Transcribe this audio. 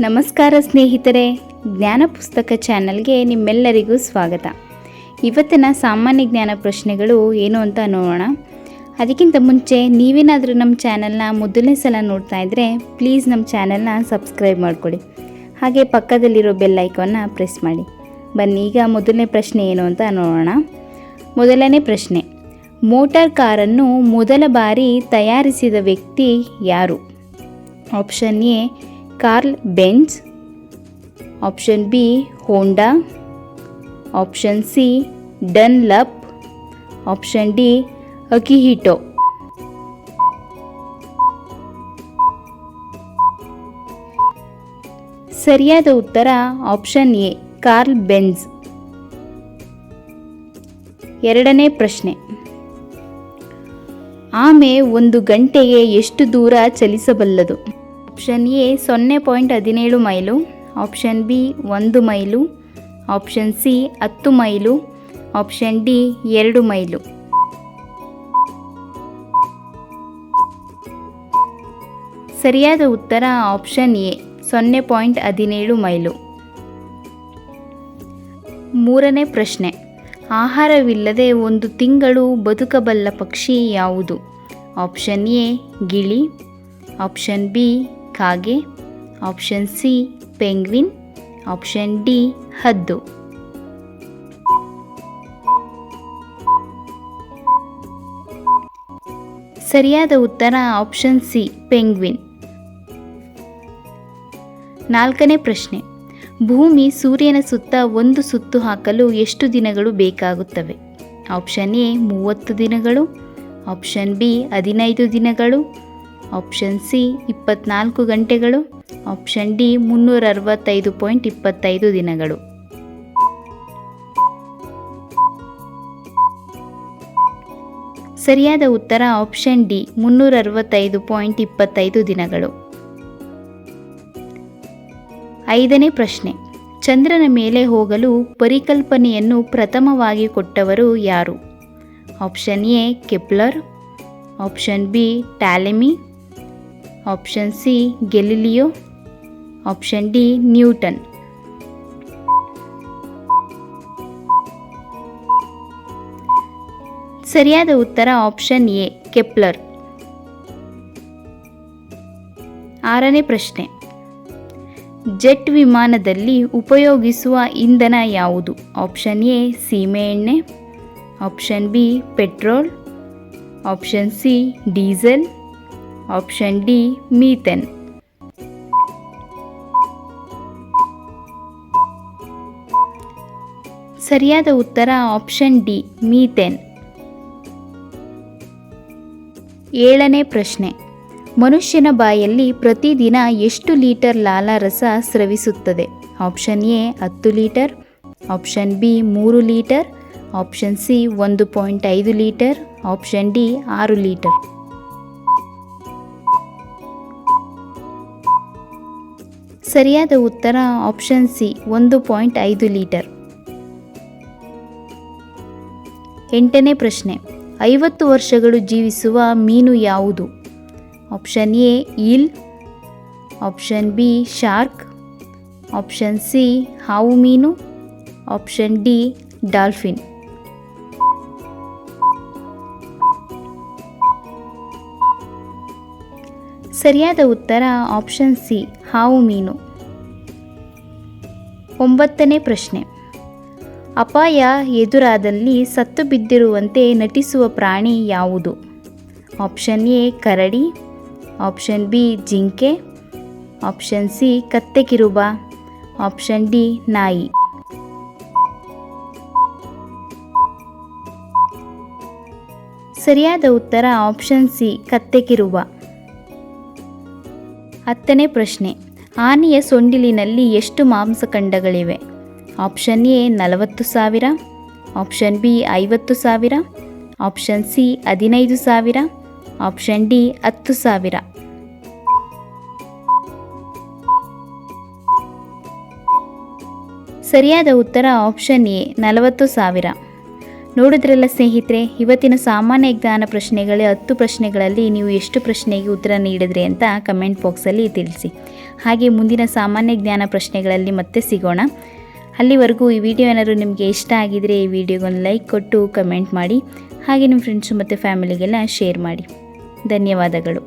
ನಮಸ್ಕಾರ ಸ್ನೇಹಿತರೆ, ಜ್ಞಾನ ಪುಸ್ತಕ ಚಾನಲ್ಗೆ ನಿಮ್ಮೆಲ್ಲರಿಗೂ ಸ್ವಾಗತ. ಇವತ್ತಿನ ಸಾಮಾನ್ಯ ಜ್ಞಾನ ಪ್ರಶ್ನೆಗಳು ಏನು ಅಂತ ನೋಡೋಣ. ಅದಕ್ಕಿಂತ ಮುಂಚೆ ನೀವೇನಾದರೂ ನಮ್ಮ ಚಾನಲ್ನ ಮೊದಲನೇ ಸಲ ನೋಡ್ತಾ ಇದ್ದರೆ ಪ್ಲೀಸ್ ನಮ್ಮ ಚಾನಲ್ನ ಸಬ್ಸ್ಕ್ರೈಬ್ ಮಾಡ್ಕೊಳ್ಳಿ ಹಾಗೆ ಪಕ್ಕದಲ್ಲಿರೋ ಬೆಲ್ ಐಕಾನ್ನ ಪ್ರೆಸ್ ಮಾಡಿ. ಬನ್ನಿ, ಈಗ ಮೊದಲನೇ ಪ್ರಶ್ನೆ ಏನು ಅಂತ ನೋಡೋಣ. ಮೊದಲನೇ ಪ್ರಶ್ನೆ, ಮೋಟಾರ್ ಕಾರನ್ನು ಮೊದಲ ಬಾರಿ ತಯಾರಿಸಿದ ವ್ಯಕ್ತಿ ಯಾರು? Option A Karl Benz option B Honda option C Dunlop option D Akihito ಸರಿಯಾದ ಉತ್ತರ ಆಪ್ಷನ್ ಎ ಕಾರ್ಲ್ ಬೆಂಜ್ ಎರಡನೇ ಪ್ರಶ್ನೆ. ಆಮೆ ಒಂದು ಗಂಟೆಗೆ ಎಷ್ಟು ದೂರ ಚಲಿಸಬಲ್ಲದು? ಆಪ್ಷನ್ ಎ ಸೊನ್ನೆ ಪಾಯಿಂಟ್ ಹದಿನೇಳು ಮೈಲು. ಆಪ್ಷನ್ ಬಿ ಒಂದು ಮೈಲು. ಆಪ್ಷನ್ ಸಿ ಹತ್ತು ಮೈಲು. ಆಪ್ಷನ್ ಡಿ ಎರಡು ಮೈಲು. ಸರಿಯಾದ ಉತ್ತರ ಆಪ್ಷನ್ ಎ ಸೊನ್ನೆ ಪಾಯಿಂಟ್ ಹದಿನೇಳು ಮೈಲು. ಮೂರನೇ ಪ್ರಶ್ನೆ. ಆಹಾರವಿಲ್ಲದೆ ಒಂದು ತಿಂಗಳು ಬದುಕಬಲ್ಲ ಪಕ್ಷಿ ಯಾವುದು? ಆಪ್ಷನ್ ಎ ಗಿಳಿ. ಆಪ್ಷನ್ ಬಿ ಕಾಗೆ option C penguin option D ಹದ್ದು. ಸರಿಯಾದ ಉತ್ತರ ಆಪ್ಷನ್ ಸಿ ಪೆಂಗ್ವಿನ್ ನಾಲ್ಕನೇ ಪ್ರಶ್ನೆ. ಭೂಮಿ ಸೂರ್ಯನ ಸುತ್ತ ಒಂದು ಸುತ್ತು ಹಾಕಲು ಎಷ್ಟು ದಿನಗಳು ಬೇಕಾಗುತ್ತವೆ? ಆಪ್ಷನ್ ಎ ಮೂವತ್ತು ದಿನಗಳು. ಆಪ್ಷನ್ ಬಿ ಹದಿನೈದು ದಿನಗಳು. ಆಪ್ಷನ್ ಸಿ ಇಪ್ಪತ್ನಾಲ್ಕು ಗಂಟೆಗಳು. ಆಪ್ಷನ್ ಡಿ ಮುನ್ನೂರ ಅರವತ್ತೈದು ಪಾಯಿಂಟ್ ಇಪ್ಪತ್ತೈದು ದಿನಗಳು. ಸರಿಯಾದ ಉತ್ತರ ಆಪ್ಷನ್ ಡಿ ಮುನ್ನೂರ ಅರವತ್ತೈದು ಪಾಯಿಂಟ್ ಇಪ್ಪತ್ತೈದು ದಿನಗಳು. ಐದನೇ ಪ್ರಶ್ನೆ, ಚಂದ್ರನ ಮೇಲೆ ಹೋಗಲು ಪರಿಕಲ್ಪನೆಯನ್ನು ಪ್ರಥಮವಾಗಿ ಕೊಟ್ಟವರು ಯಾರು? Option A Kepler option B Ptolemy option C Galileo option D Newton ಸರಿಯಾದ ಉತ್ತರ ಆಪ್ಷನ್ ಎ ಕೆಪ್ಲರ್ ಆರನೇ ಪ್ರಶ್ನೆ. ಜೆಟ್ ವಿಮಾನದಲ್ಲಿ ಉಪಯೋಗಿಸುವ ಇಂಧನ ಯಾವುದು? ಆಪ್ಷನ್ ಎ ಸೀಮೆಎಣ್ಣೆ option B petrol. Option C diesel. Option D methane ಸರಿಯಾದ ಉತ್ತರ ಆಪ್ಷನ್ ಡಿ ಮೀಥೆನ್ ಏಳನೇ ಪ್ರಶ್ನೆ. ಮನುಷ್ಯನ ಬಾಯಲ್ಲಿ ಪ್ರತಿದಿನ ಎಷ್ಟು ಲೀಟರ್ ಲಾಲಾರಸ ಸ್ರವಿಸುತ್ತದೆ? ಆಪ್ಷನ್ ಎ ಹತ್ತು ಲೀಟರ್. ಆಪ್ಷನ್ ಬಿ ಮೂರು ಲೀಟರ್. ಆಪ್ಷನ್ ಸಿ ಒಂದು ಪಾಯಿಂಟ್ ಐದು ಲೀಟರ್. ಆಪ್ಷನ್ ಡಿ ಆರು ಲೀಟರ್. ಸರಿಯಾದ ಉತ್ತರ ಆಪ್ಷನ್ ಸಿ ಒಂದು ಪಾಯಿಂಟ್ ಐದು ಲೀಟರ್ ಎಂಟನೇ ಪ್ರಶ್ನೆ, ಐವತ್ತು ವರ್ಷಗಳು ಜೀವಿಸುವ ಮೀನು ಯಾವುದು? Option A eel option B shark option C ಹಾವು ಮೀನು. ಆಪ್ಷನ್ ಡಿ ಡಾಲ್ಫಿನ್ ಸರಿಯಾದ ಉತ್ತರ ಆಪ್ಷನ್ ಸಿ ಹಾವು ಮೀನು. ಒಂಬತ್ತನೇ ಪ್ರಶ್ನೆ. ಅಪಾಯ ಎದುರಾದಲ್ಲಿ ಸತ್ತು ಬಿದ್ದಿರುವಂತೆ ನಟಿಸುವ ಪ್ರಾಣಿ ಯಾವುದು? ಆಪ್ಷನ್ ಎ ಕರಡಿ. ಆಪ್ಷನ್ ಬಿ ಜಿಂಕೆ. ಆಪ್ಷನ್ ಸಿ ಕತ್ತೆ ಕಿರುಬ. ಆಪ್ಷನ್ ಡಿ ನಾಯಿ. ಸರಿಯಾದ ಉತ್ತರ ಆಪ್ಷನ್ ಸಿ ಕತ್ತೆ ಕಿರುಬ. ಹತ್ತನೇ ಪ್ರಶ್ನೆ, ಆನೆಯ ಸೊಂಡಿಲಿನಲ್ಲಿ ಎಷ್ಟು ಮಾಂಸಖಂಡಗಳಿವೆ ಆಪ್ಷನ್ ಎ, ನಲವತ್ತು ಸಾವಿರ. ಆಪ್ಷನ್ ಬಿ, ಐವತ್ತು ಸಾವಿರ. ಆಪ್ಷನ್ ಸಿ, ಹದಿನೈದು ಸಾವಿರ. ಆಪ್ಷನ್ ಡಿ, ಹತ್ತು ಸಾವಿರ. ಸರಿಯಾದ ಉತ್ತರ ಆಪ್ಷನ್ ಎ, ನಲವತ್ತು ಸಾವಿರ. ನೋಡಿದ್ರಲ್ಲ ಸ್ನೇಹಿತರೆ, ಇವತ್ತಿನ ಸಾಮಾನ್ಯ ಜ್ಞಾನ ಪ್ರಶ್ನೆಗಳೇ ಹತ್ತು ಪ್ರಶ್ನೆಗಳಲ್ಲಿ ನೀವು ಎಷ್ಟು ಪ್ರಶ್ನೆಗೆ ಉತ್ತರ ನೀಡಿದ್ರಿ ಅಂತ ಕಮೆಂಟ್ ಬಾಕ್ಸಲ್ಲಿ ತಿಳಿಸಿ. ಹಾಗೆ ಮುಂದಿನ ಸಾಮಾನ್ಯ ಜ್ಞಾನ ಪ್ರಶ್ನೆಗಳಲ್ಲಿ ಮತ್ತೆ ಸಿಗೋಣ. ಅಲ್ಲಿವರೆಗೂ ಈ ವಿಡಿಯೋ ಏನಾದರೂ ನಿಮಗೆ ಇಷ್ಟ ಆಗಿದರೆ ಈ ವಿಡಿಯೋಗೊಂದು ಲೈಕ್ ಕೊಟ್ಟು ಕಮೆಂಟ್ ಮಾಡಿ, ಹಾಗೆ ನಿಮ್ಮ ಫ್ರೆಂಡ್ಸು ಮತ್ತು ಫ್ಯಾಮಿಲಿಗೆಲ್ಲ ಶೇರ್ ಮಾಡಿ. ಧನ್ಯವಾದಗಳು.